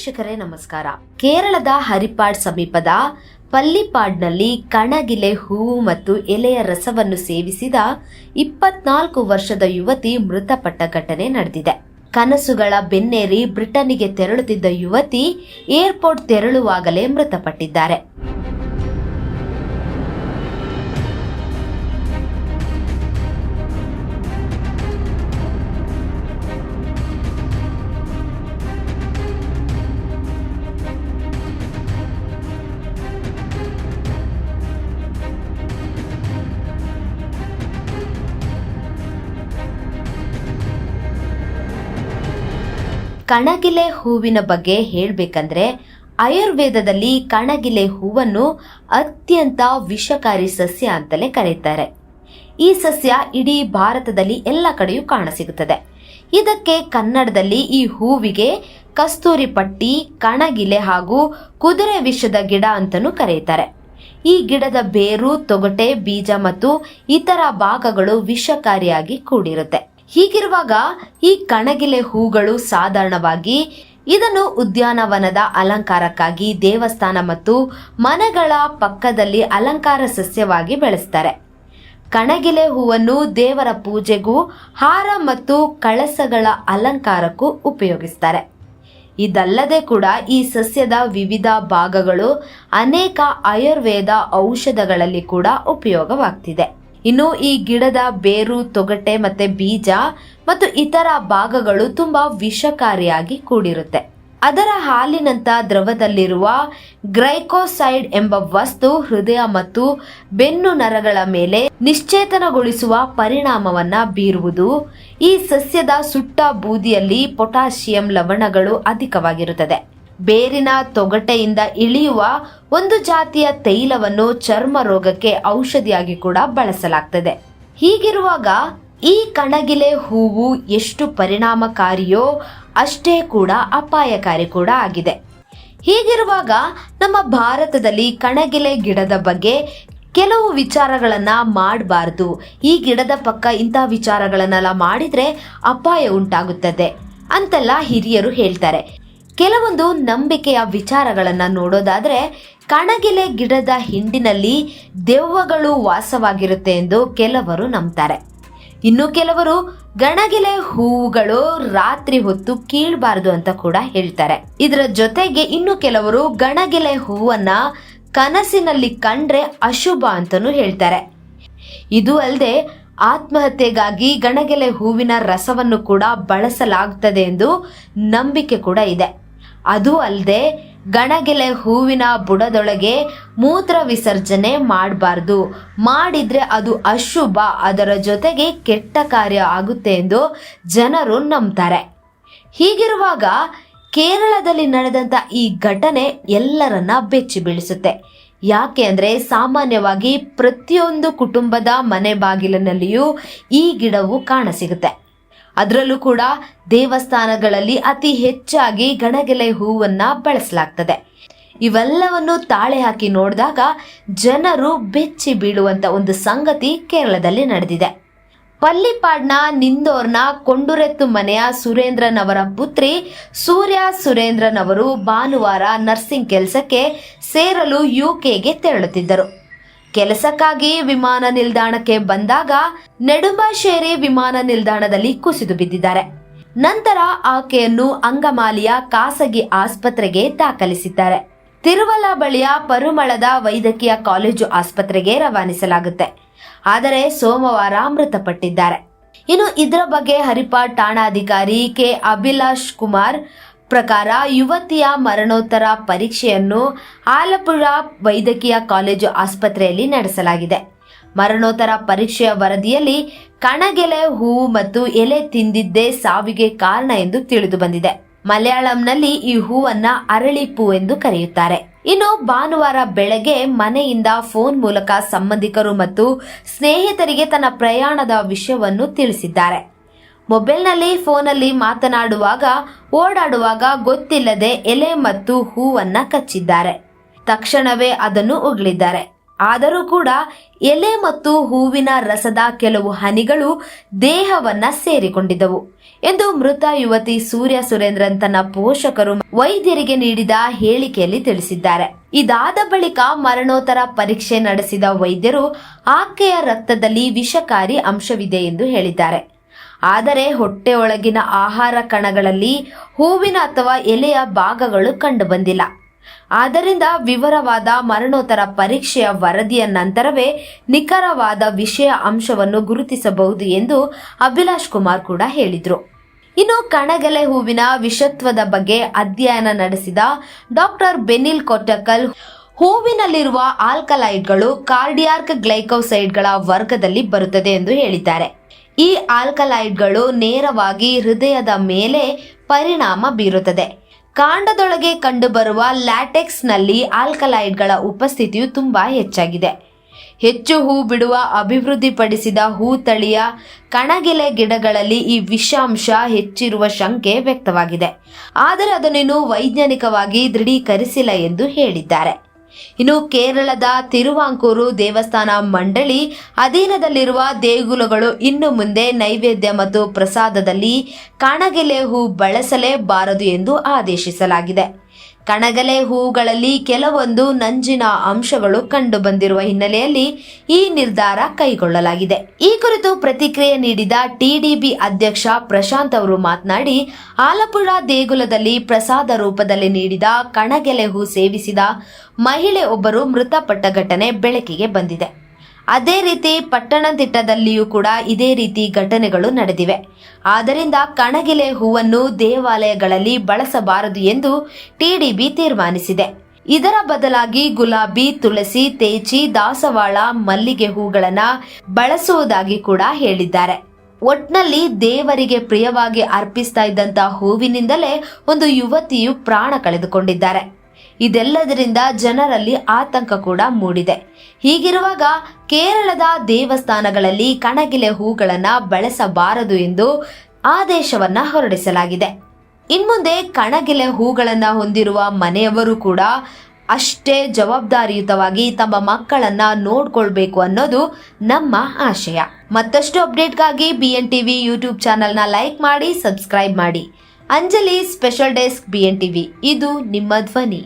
ವೀಕ್ಷಕರೇ, ನಮಸ್ಕಾರ. ಕೇರಳದ ಹರಿಪಾಡ್ ಸಮೀಪದ ಪಲ್ಲಿಪಾಡ್ನಲ್ಲಿ ಕಣಗಿಲೆ ಹೂವು ಮತ್ತು ಎಲೆಯ ರಸವನ್ನು ಸೇವಿಸಿದ ಇಪ್ಪತ್ನಾಲ್ಕು ವರ್ಷದ ಯುವತಿ ಮೃತಪಟ್ಟ ಘಟನೆ ನಡೆದಿದೆ. ಕನಸುಗಳ ಬೆನ್ನೇರಿ ಬ್ರಿಟನ್ನಿಗೆ ತೆರಳುತ್ತಿದ್ದ ಯುವತಿ ಏರ್ಪೋರ್ಟ್ ತೆರಳುವಾಗಲೇ ಮೃತಪಟ್ಟಿದ್ದಾರೆ. ಕಣಗಿಲೆ ಹೂವಿನ ಬಗ್ಗೆ ಹೇಳಬೇಕಂದ್ರೆ ಆಯುರ್ವೇದದಲ್ಲಿ ಕಣಗಿಲೆ ಹೂವನ್ನು ಅತ್ಯಂತ ವಿಷಕಾರಿ ಸಸ್ಯ ಅಂತಲೇ ಕರೀತಾರೆ. ಈ ಸಸ್ಯ ಇಡೀ ಭಾರತದಲ್ಲಿ ಎಲ್ಲ ಕಡೆಯೂ ಕಾಣಸಿಗುತ್ತದೆ. ಇದಕ್ಕೆ ಕನ್ನಡದಲ್ಲಿ ಈ ಹೂವಿಗೆ ಕಸ್ತೂರಿ ಪಟ್ಟಿ, ಕಣಗಿಲೆ ಹಾಗೂ ಕುದುರೆ ವಿಷದ ಗಿಡ ಅಂತಲೂ ಕರೆಯುತ್ತಾರೆ ಈ ಗಿಡದ ಬೇರು, ತೊಗಟೆ, ಬೀಜ ಮತ್ತು ಇತರ ಭಾಗಗಳು ವಿಷಕಾರಿಯಾಗಿ ಕೂಡಿರುತ್ತೆ. ಹೀಗಿರುವಾಗ ಈ ಕಣಗಿಲೆ ಹೂಗಳು ಸಾಧಾರಣವಾಗಿ ಇದನ್ನು ಉದ್ಯಾನವನದ ಅಲಂಕಾರಕ್ಕಾಗಿ ದೇವಸ್ಥಾನ ಮತ್ತು ಮನೆಗಳ ಪಕ್ಕದಲ್ಲಿ ಅಲಂಕಾರ ಸಸ್ಯವಾಗಿ ಬೆಳೆಸ್ತಾರೆ. ಕಣಗಿಲೆ ಹೂವನ್ನು ದೇವರ ಪೂಜೆಗೂ, ಹಾರ ಮತ್ತು ಕಳಸಗಳ ಅಲಂಕಾರಕ್ಕೂ ಉಪಯೋಗಿಸ್ತಾರೆ. ಇದಲ್ಲದೆ ಕೂಡ ಈ ಸಸ್ಯದ ವಿವಿಧ ಭಾಗಗಳು ಅನೇಕ ಆಯುರ್ವೇದ ಔಷಧಗಳಲ್ಲಿ ಕೂಡ ಉಪಯೋಗವಾಗ್ತಿದೆ. ಇನ್ನು ಈ ಗಿಡದ ಬೇರು, ತೊಗಟೆ ಮತ್ತೆ ಬೀಜ ಮತ್ತು ಇತರ ಭಾಗಗಳು ತುಂಬಾ ವಿಷಕಾರಿಯಾಗಿ ಕೂಡಿರುತ್ತೆ. ಅದರ ಹಾಲಿನಂತ ದ್ರವದಲ್ಲಿರುವ ಗ್ರೈಕೋಸೈಡ್ ಎಂಬ ವಸ್ತು ಹೃದಯ ಮತ್ತು ಬೆನ್ನು ನರಗಳ ಮೇಲೆ ನಿಶ್ಚೇತನಗೊಳಿಸುವ ಪರಿಣಾಮವನ್ನ ಬೀರುವುದು. ಈ ಸಸ್ಯದ ಸುಟ್ಟ ಬೂದಿಯಲ್ಲಿ ಪೊಟ್ಯಾಷಿಯಂ ಲವಣಗಳು ಅಧಿಕವಾಗಿರುತ್ತದೆ. ಬೇರಿನ ತೊಗಟೆಯಿಂದ ಇಳಿಯುವ ಒಂದು ಜಾತಿಯ ತೈಲವನ್ನು ಚರ್ಮ ರೋಗಕ್ಕೆ ಔಷಧಿಯಾಗಿ ಕೂಡ ಬಳಸಲಾಗ್ತದೆ. ಹೀಗಿರುವಾಗ ಈ ಕಣಗಿಲೆ ಹೂವು ಎಷ್ಟು ಪರಿಣಾಮಕಾರಿಯೋ ಅಷ್ಟೇ ಕೂಡ ಅಪಾಯಕಾರಿ ಕೂಡ ಆಗಿದೆ. ಹೀಗಿರುವಾಗ ನಮ್ಮ ಭಾರತದಲ್ಲಿ ಕಣಗಿಲೆ ಗಿಡದ ಬಗ್ಗೆ ಕೆಲವು ವಿಚಾರಗಳನ್ನು ಮಾಡಬಾರ್ದು. ಈ ಗಿಡದ ಪಕ್ಕ ಇಂಥ ವಿಚಾರಗಳನ್ನೆಲ್ಲ ಮಾಡಿದ್ರೆ ಅಪಾಯ ಉಂಟಾಗುತ್ತದೆ ಅಂತೆಲ್ಲ ಹಿರಿಯರು ಹೇಳ್ತಾರೆ. ಕೆಲವೊಂದು ನಂಬಿಕೆಯ ವಿಚಾರಗಳನ್ನು ನೋಡೋದಾದರೆ, ಕಣಗಿಲೆ ಗಿಡದ ಹಿಂಡಿನಲ್ಲಿ ದೆವ್ವಗಳು ವಾಸವಾಗಿರುತ್ತೆ ಎಂದು ಕೆಲವರು ನಂಬ್ತಾರೆ. ಇನ್ನು ಕೆಲವರು ಗಣಗಿಲೆ ಹೂವುಗಳು ರಾತ್ರಿ ಹೊತ್ತು ಕೀಳಬಾರ್ದು ಅಂತ ಕೂಡ ಹೇಳ್ತಾರೆ. ಇದರ ಜೊತೆಗೆ ಇನ್ನು ಕೆಲವರು ಗಣಗಿಲೆ ಹೂವನ್ನ ಕನಸಿನಲ್ಲಿ ಕಂಡ್ರೆ ಅಶುಭ ಅಂತಲೂ ಹೇಳ್ತಾರೆ. ಇದು ಅಲ್ಲದೆ ಆತ್ಮಹತ್ಯೆಗಾಗಿ ಗಣಗೆಲೆ ಹೂವಿನ ರಸವನ್ನು ಕೂಡ ಬಳಸಲಾಗುತ್ತದೆ ಎಂದು ನಂಬಿಕೆ ಕೂಡ ಇದೆ. ಅದು ಅಲ್ಲದೆ ಗಣಗೆಲೆ ಹೂವಿನ ಬುಡದೊಳಗೆ ಮೂತ್ರ ವಿಸರ್ಜನೆ ಮಾಡಬಾರ್ದು. ಮಾಡಿದ್ರೆ ಅದು ಅಶುಭ, ಅದರ ಜೊತೆಗೆ ಕೆಟ್ಟ ಕಾರ್ಯ ಆಗುತ್ತೆ ಎಂದು ಜನರು ನಂಬ್ತಾರೆ. ಹೀಗಿರುವಾಗ ಕೇರಳದಲ್ಲಿ ನಡೆದಂತ ಈ ಘಟನೆ ಎಲ್ಲರನ್ನ ಬೆಚ್ಚಿ ಬೀಳಿಸುತ್ತೆ. ಯಾಕೆ ಅಂದರೆ ಸಾಮಾನ್ಯವಾಗಿ ಪ್ರತಿಯೊಂದು ಕುಟುಂಬದ ಮನೆ ಬಾಗಿಲಿನಲ್ಲಿಯೂ ಈ ಗಿಡವು ಕಾಣಸಿಗುತ್ತೆ. ಅದರಲ್ಲೂ ಕೂಡ ದೇವಸ್ಥಾನಗಳಲ್ಲಿ ಅತಿ ಹೆಚ್ಚಾಗಿ ಗಣಗೆಲೆ ಹೂವನ್ನ ಬಳಸಲಾಗ್ತದೆ. ಇವೆಲ್ಲವನ್ನು ತಾಳೆ ಹಾಕಿ ನೋಡಿದಾಗ ಜನರು ಬೆಚ್ಚಿ ಬೀಳುವಂತ ಒಂದು ಸಂಗತಿ ಕೇರಳದಲ್ಲಿ ನಡೆದಿದೆ. ಪಲ್ಲಿಪಾಡ್ನ ನಿಂದೋರ್ನ ಕೊಂಡುರೆತ್ತು ಮನೆಯ ಸುರೇಂದ್ರನವರ ಪುತ್ರಿ ಸೂರ್ಯ ಸುರೇಂದ್ರನವರು ಭಾನುವಾರ ನರ್ಸಿಂಗ್ ಕೆಲಸಕ್ಕೆ ಸೇರಲು ಯುಕೆಗೆ ತೆರಳುತ್ತಿದ್ದರು. ಕೆಲಸಕ್ಕಾಗಿ ವಿಮಾನ ನಿಲ್ದಾಣಕ್ಕೆ ಬಂದಾಗ ನೆಡುಂಬಾಶೇರಿ ವಿಮಾನ ನಿಲ್ದಾಣದಲ್ಲಿ ಕುಸಿದು ಬಿದ್ದಿದ್ದಾರೆ. ನಂತರ ಆಕೆಯನ್ನು ಅಂಗಮಾಲಿಯ ಖಾಸಗಿ ಆಸ್ಪತ್ರೆಗೆ ದಾಖಲಿಸಿದ್ದಾರೆ. ತಿರುವಲ ಬಳಿಯ ಪರುಮಳದ ವೈದ್ಯಕೀಯ ಕಾಲೇಜು ಆಸ್ಪತ್ರೆಗೆ ರವಾನಿಸಲಾಗುತ್ತೆ. ಆದರೆ ಸೋಮವಾರ ಮೃತಪಟ್ಟಿದ್ದಾರೆ. ಇನ್ನು ಇದರ ಬಗ್ಗೆ ಹರಿಪಾಡ್ ಠಾಣಾಧಿಕಾರಿ ಕೆ ಅಭಿಲಾಷ್ ಕುಮಾರ್ ಪ್ರಕಾರ ಯುವತಿಯ ಮರಣೋತ್ತರ ಪರೀಕ್ಷೆಯನ್ನು ಆಲಪುರ ವೈದ್ಯಕೀಯ ಕಾಲೇಜು ಆಸ್ಪತ್ರೆಯಲ್ಲಿ ನಡೆಸಲಾಗಿದೆ. ಮರಣೋತ್ತರ ಪರೀಕ್ಷೆಯ ವರದಿಯಲ್ಲಿ ಕಣಗೆಲೆ ಹೂವು ಮತ್ತು ಎಲೆ ತಿಂದಿದ್ದೇ ಸಾವಿಗೆ ಕಾರಣ ಎಂದು ತಿಳಿದು ಬಂದಿದೆ. ಮಲಯಾಳಂನಲ್ಲಿ ಈ ಹೂವನ್ನ ಅರಳಿಪೂ ಎಂದು ಕರೆಯುತ್ತಾರೆ. ಇನ್ನು ಭಾನುವಾರ ಬೆಳಗ್ಗೆ ಮನೆಯಿಂದ ಫೋನ್ ಮೂಲಕ ಸಂಬಂಧಿಕರು ಮತ್ತು ಸ್ನೇಹಿತರಿಗೆ ತನ್ನ ಪ್ರಯಾಣದ ವಿಷಯವನ್ನು ತಿಳಿಸಿದ್ದಾರೆ. ಮೊಬೈಲ್ನಲ್ಲಿ ಫೋನಲ್ಲಿ ಮಾತನಾಡುವಾಗ, ಓಡಾಡುವಾಗ ಗೊತ್ತಿಲ್ಲದೆ ಎಲೆ ಮತ್ತು ಹೂವನ್ನ ಕಚ್ಚಿದ್ದಾರೆ. ತಕ್ಷಣವೇ ಅದನ್ನು ಉಗುಳಿದ್ದಾರೆ ಆದರೂ ಕೂಡ ಎಲೆ ಮತ್ತು ಹೂವಿನ ರಸದ ಕೆಲವು ಹನಿಗಳು ದೇಹವನ್ನ ಸೇರಿಕೊಂಡಿದ್ದವು ಎಂದು ಮೃತ ಯುವತಿ ಸೂರ್ಯ ಸುರೇಂದ್ರನ್ ತನ್ನ ಪೋಷಕರು ವೈದ್ಯರಿಗೆ ನೀಡಿದ ಹೇಳಿಕೆಯಲ್ಲಿ ತಿಳಿಸಿದ್ದಾರೆ. ಇದಾದ ಬಳಿಕ ಮರಣೋತ್ತರ ಪರೀಕ್ಷೆ ನಡೆಸಿದ ವೈದ್ಯರು ಆಕೆಯ ರಕ್ತದಲ್ಲಿ ವಿಷಕಾರಿ ಅಂಶವಿದೆ ಎಂದು ಹೇಳಿದ್ದಾರೆ. ಆದರೆ ಹೊಟ್ಟೆ ಒಳಗಿನ ಆಹಾರ ಕಣಗಳಲ್ಲಿ ಹೂವಿನ ಅಥವಾ ಎಲೆಯ ಭಾಗಗಳು ಕಂಡುಬಂದಿಲ್ಲ. ಆದ್ದರಿಂದ ವಿವರವಾದ ಮರಣೋತ್ತರ ಪರೀಕ್ಷೆಯ ವರದಿಯ ನಂತರವೇ ನಿಖರವಾದ ವಿಷಯ ಅಂಶವನ್ನು ಗುರುತಿಸಬಹುದು ಎಂದು ಅಭಿಲಾಷ್ ಕುಮಾರ್ ಕೂಡ ಹೇಳಿದರು. ಇನ್ನು ಕಣಗೆಲೆ ಹೂವಿನ ವಿಷತ್ವದ ಬಗ್ಗೆ ಅಧ್ಯಯನ ನಡೆಸಿದ ಡಾಕ್ಟರ್ ಬೆನಿಲ್ ಕೊಟ್ಟಕಲ್, ಹೂವಿನಲ್ಲಿರುವ ಆಲ್ಕಲೈಡ್ಗಳು ಕಾರ್ಡಿಯಾರ್ಕ್ ಗ್ಲೈಕೋಸೈಡ್ಗಳ ವರ್ಗದಲ್ಲಿ ಬರುತ್ತದೆ ಎಂದು ಹೇಳಿದ್ದಾರೆ. ಈ ಆಲ್ಕಲೈಡ್ಗಳು ನೇರವಾಗಿ ಹೃದಯದ ಮೇಲೆ ಪರಿಣಾಮ ಬೀರುತ್ತದೆ. ಕಾಂಡದೊಳಗೆ ಕಂಡುಬರುವ ಲ್ಯಾಟೆಕ್ಸ್ನಲ್ಲಿ ಆಲ್ಕಲೈಡ್ಗಳ ಉಪಸ್ಥಿತಿಯು ತುಂಬಾ ಹೆಚ್ಚಾಗಿದೆ. ಹೆಚ್ಚು ಹೂ ಬಿಡುವ, ಅಭಿವೃದ್ಧಿಪಡಿಸಿದ ಹೂ ತಳಿಯ ಕಣಗಿಲೆ ಗಿಡಗಳಲ್ಲಿ ಈ ವಿಷಾಂಶ ಹೆಚ್ಚಿರುವ ಶಂಕೆ ವ್ಯಕ್ತವಾಗಿದೆ. ಆದರೆ ಅದನ್ನೇನು ವೈಜ್ಞಾನಿಕವಾಗಿ ದೃಢೀಕರಿಸಿಲ್ಲ ಎಂದು ಹೇಳಿದ್ದಾರೆ. ಇನ್ನು ಕೇರಳದ ತಿರುವಾಂಕೂರು ದೇವಸ್ಥಾನ ಮಂಡಳಿ ಅಧೀನದಲ್ಲಿರುವ ದೇಗುಲಗಳು ಇನ್ನು ಮುಂದೆ ನೈವೇದ್ಯ ಮತ್ತು ಪ್ರಸಾದದಲ್ಲಿ ಕಣಗೆಲೆ ಹೂ ಬಳಸಲೇಬಾರದು ಎಂದು ಆದೇಶಿಸಲಾಗಿದೆ. ಕಣಗಲೆ ಹೂಗಳಲ್ಲಿ ಕೆಲವೊಂದು ನಂಜಿನ ಅಂಶಗಳು ಕಂಡುಬಂದಿರುವ ಹಿನ್ನೆಲೆಯಲ್ಲಿ ಈ ನಿರ್ಧಾರ ಕೈಗೊಳ್ಳಲಾಗಿದೆ. ಈ ಕುರಿತು ಪ್ರತಿಕ್ರಿಯೆ ನೀಡಿದ ಟಿಡಿಬಿ ಅಧ್ಯಕ್ಷ ಪ್ರಶಾಂತ್ ಅವರು ಮಾತನಾಡಿ ಆಲಪುರ ದೇಗುಲದಲ್ಲಿ ಪ್ರಸಾದ ರೂಪದಲ್ಲಿ ನೀಡಿದ ಕಣಗೆಲೆ ಹೂ ಸೇವಿಸಿದ ಮಹಿಳೆ ಒಬ್ಬರು ಮೃತಪಟ್ಟ ಘಟನೆ ಬೆಳಕಿಗೆ ಬಂದಿದೆ. ಅದೇ ರೀತಿ ಪಟ್ಟಣತಿಟ್ಟದಲ್ಲಿಯೂ ಕೂಡ ಇದೇ ರೀತಿ ಘಟನೆಗಳು ನಡೆದಿವೆ. ಆದ್ದರಿಂದ ಕಣಗಿಲೆ ಹೂವನ್ನು ದೇವಾಲಯಗಳಲ್ಲಿ ಬಳಸಬಾರದು ಎಂದು ಟಿಡಿಬಿ ತೀರ್ಮಾನಿಸಿದೆ. ಇದರ ಬದಲಾಗಿ ಗುಲಾಬಿ, ತುಳಸಿ ತೇಚಿ ದಾಸವಾಳ, ಮಲ್ಲಿಗೆ ಹೂಗಳನ್ನ ಬಳಸುವುದಾಗಿ ಕೂಡ ಹೇಳಿದ್ದಾರೆ. ಒಟ್ನಲ್ಲಿ ದೇವರಿಗೆ ಪ್ರಿಯವಾಗಿ ಅರ್ಪಿಸ್ತಾ ಇದ್ದಂತ ಹೂವಿನಿಂದಲೇ ಒಂದು ಯುವತಿಯು ಪ್ರಾಣ ಕಳೆದುಕೊಂಡಿದ್ದಾರೆ. ಇದೆಲ್ಲದರಿಂದ ಜನರಲ್ಲಿ ಆತಂಕ ಕೂಡ ಮೂಡಿದೆ. ಹೀಗಿರುವಾಗ ಕೇರಳದ ದೇವಸ್ಥಾನಗಳಲ್ಲಿ ಕಣಗಿಲೆ ಹೂಗಳನ್ನ ಬಳಸಬಾರದು ಎಂದು ಆದೇಶವನ್ನ ಹೊರಡಿಸಲಾಗಿದೆ. ಇನ್ಮುಂದೆ ಕಣಗಿಲೆ ಹೂಗಳನ್ನ ಹೊಂದಿರುವ ಮನೆಯವರು ಕೂಡ ಅಷ್ಟೇ ಜವಾಬ್ದಾರಿಯುತವಾಗಿ ತಮ್ಮ ಮಕ್ಕಳನ್ನ ನೋಡ್ಕೊಳ್ಬೇಕು ಅನ್ನೋದು ನಮ್ಮ ಆಶಯ. ಮತ್ತಷ್ಟು ಅಪ್ಡೇಟ್ಗಾಗಿ ಬಿ ಎನ್ ಟಿವಿ ಯೂಟ್ಯೂಬ್ ಚಾನೆಲ್ನ ಲೈಕ್ ಮಾಡಿ, ಸಬ್ಸ್ಕ್ರೈಬ್ ಮಾಡಿ. Anjali special desk B N TV ಇದು ನಿಮ್ಮ ಧ್ವನಿ.